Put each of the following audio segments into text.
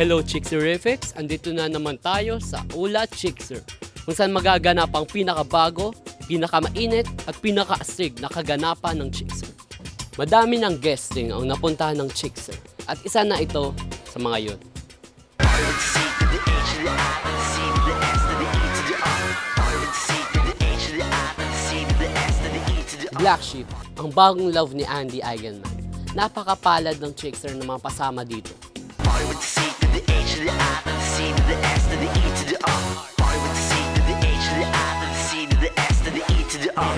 Hello Chickserifics! Andito na naman tayo sa Ula Chickser kung saan magaganap ang pinakabago, pinakamainit at pinakaastig na kaganapan ng Chickser. Madami ng guesting ang napuntahan ng Chickser at isa na ito sa mga yun. Black Sheep, ang bagong love ni Andy Eigenman. Napakapalad ng Chickser na mga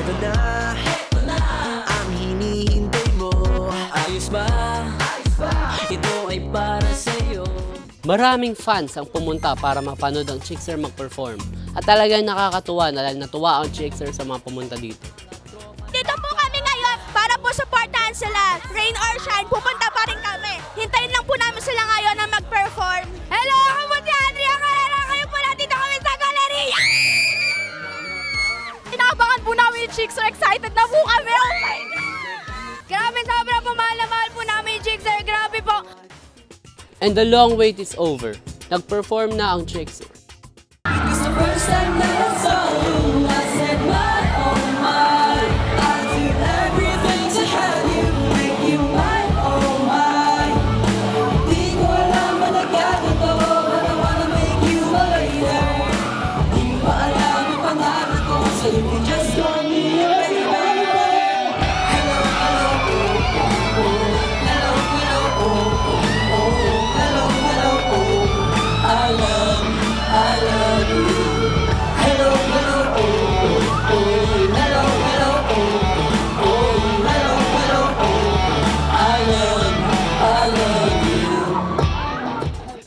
pasama dito. Ito na, ang hinihintay mo Ayos ba? Ito ay para sa'yo Maraming fans ang pumunta para mapanood ang Chickser mag-perform. At talagang nakakatuwa na natuwa ang Chickser sa mga pumunta dito. Dito po kami ngayon para po supportahan sila. Rain or shine, pupunta pa rin kami. Excited na po kami. Oh my God! Grabe, sobra po mahal na mahal po namin yung chicks. Grabe po. And the long wait is over. Nag-perform na ang Chickser.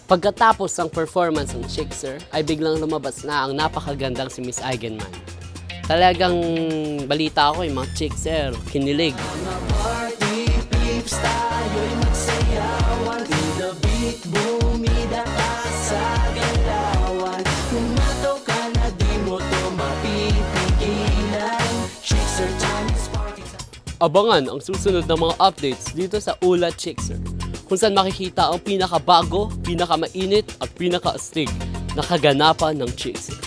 Pagkatapos ng performance ng Chickser, ay biglang lumabas na ang napakagandang si Miss Eigenman. Talagang balita ako yung mga Chickser, kinilig. Abangan ang susunod na mga updates dito sa Ula Chickser, kung saan makikita ang pinakabago, pinakamainit at pinakaastig na kaganapan ng Chickser.